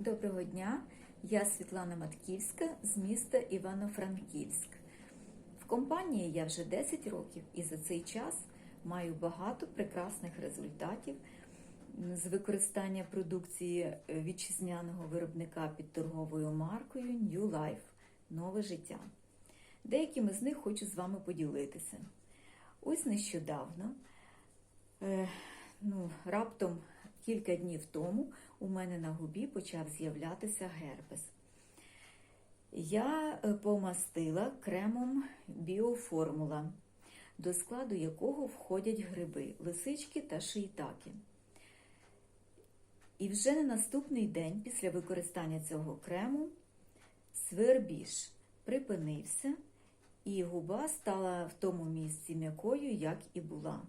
Доброго дня, я Світлана Матківська з міста Івано-Франківськ. В компанії я вже 10 років і за цей час маю багато прекрасних результатів з використання продукції вітчизняного виробника під торговою маркою New Life Нове життя. Деякими з них хочу з вами поділитися. Ось нещодавно, е, ну, раптом кілька днів тому у мене на губі почав з'являтися герпес. Я е, помастила кремом біоформула, до складу якого входять гриби, лисички та шийтаки. І вже на наступний день після використання цього крему свербіж припинився, і губа стала в тому місці м'якою, як і була.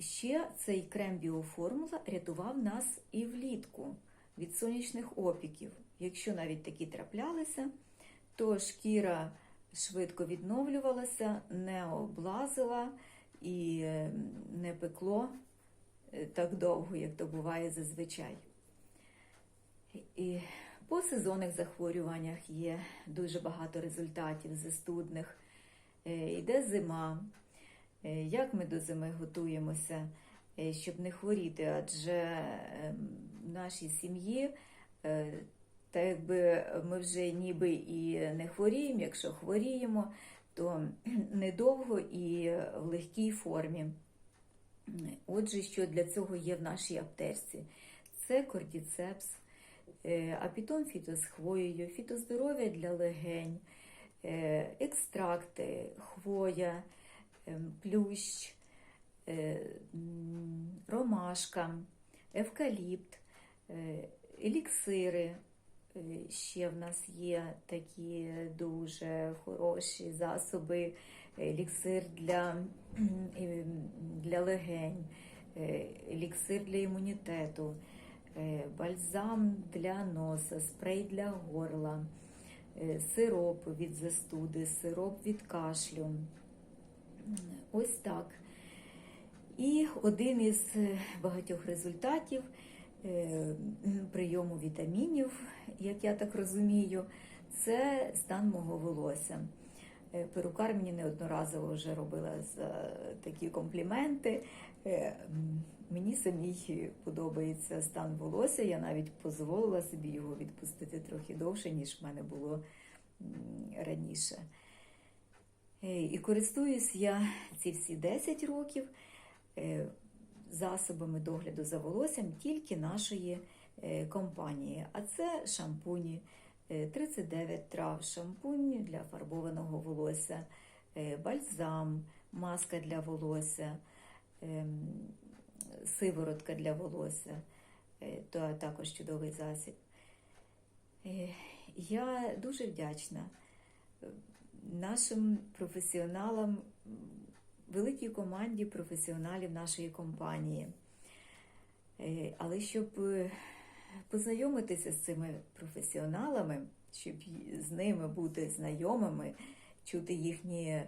Ще цей крем біоформула рятував нас і влітку від сонячних опіків. Якщо навіть такі траплялися, то шкіра швидко відновлювалася, не облазила і е, не пекло е, так довго, як то буває зазвичай. І по сезонних захворюваннях є дуже багато результатів застудних. Е, Йде зима. Е, Як ми до зими готуємося, е, щоб не хворіти? Адже е, в нашій сім'ї, е, та якби ми вже ніби і не хворіємо, якщо хворіємо, то недовго і в легкій формі. Отже, що для цього є в нашій аптечці? Це кортіцепс, апітон фіто з хвоєю, фітоздоров'я для легень, екстракти, хвоя, ем, плющ, е, ромашка, евкаліпт, е, еліксири. Е, Ще в нас є такі дуже хороші засоби, еліксир для, е, для легень, еліксир для імунітету, бальзам для носа, спрей для горла, сироп від застуди, сироп від кашлю. Ось так. І один із е, багатьох результатів е, прийому вітамінів, як я так розумію, це стан мого волосся. Е, Перукар мені неодноразово вже робила такі компліменти. Мені самій подобається стан волосся. Я навіть дозволила собі його відпустити трохи довше, ніж в мене було раніше. Е, І користуюсь я ці всі 10 років е, засобами догляду за волоссям тільки нашої е, компанії. А це шампуні, е, 39 трав, шампунь для фарбованого волосся, бальзам, маска для волосся, сиворотка для волосся, то також чудовий засіб. Я дуже вдячна нашим професіоналам, великій команді професіоналів нашої компанії. Е, Але щоб е, познайомитися з цими професіоналами, щоб з ними бути знайомими, чути їхні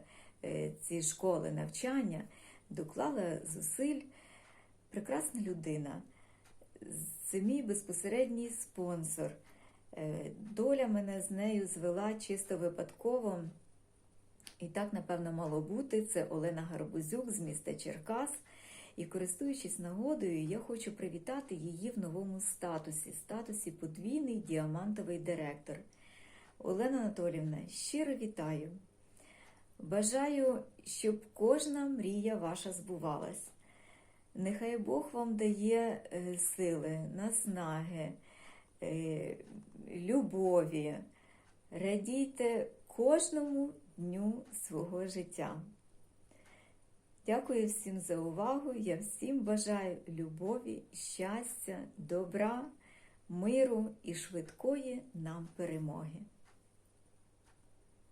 е, ці школи навчання, доклала зусиль прекрасна людина. Це мій безпосередній спонсор. Доля мене з нею звела чисто випадково. І так, напевно, мало бути. Це Олена Гарбузюк з міста Черкас. І користуючись нагодою, я хочу привітати її в новому статусі статусі подвійний діамантовий директор. Олена Анатолівна, щиро вітаю. Бажаю, щоб кожна мрія ваша збувалась. Нехай Бог вам дає е, сили, наснаги, е, любові. Радійте кожному дню свого життя. Дякую всім за увагу. Я всім бажаю любові, щастя, добра, миру і швидкої нам перемоги.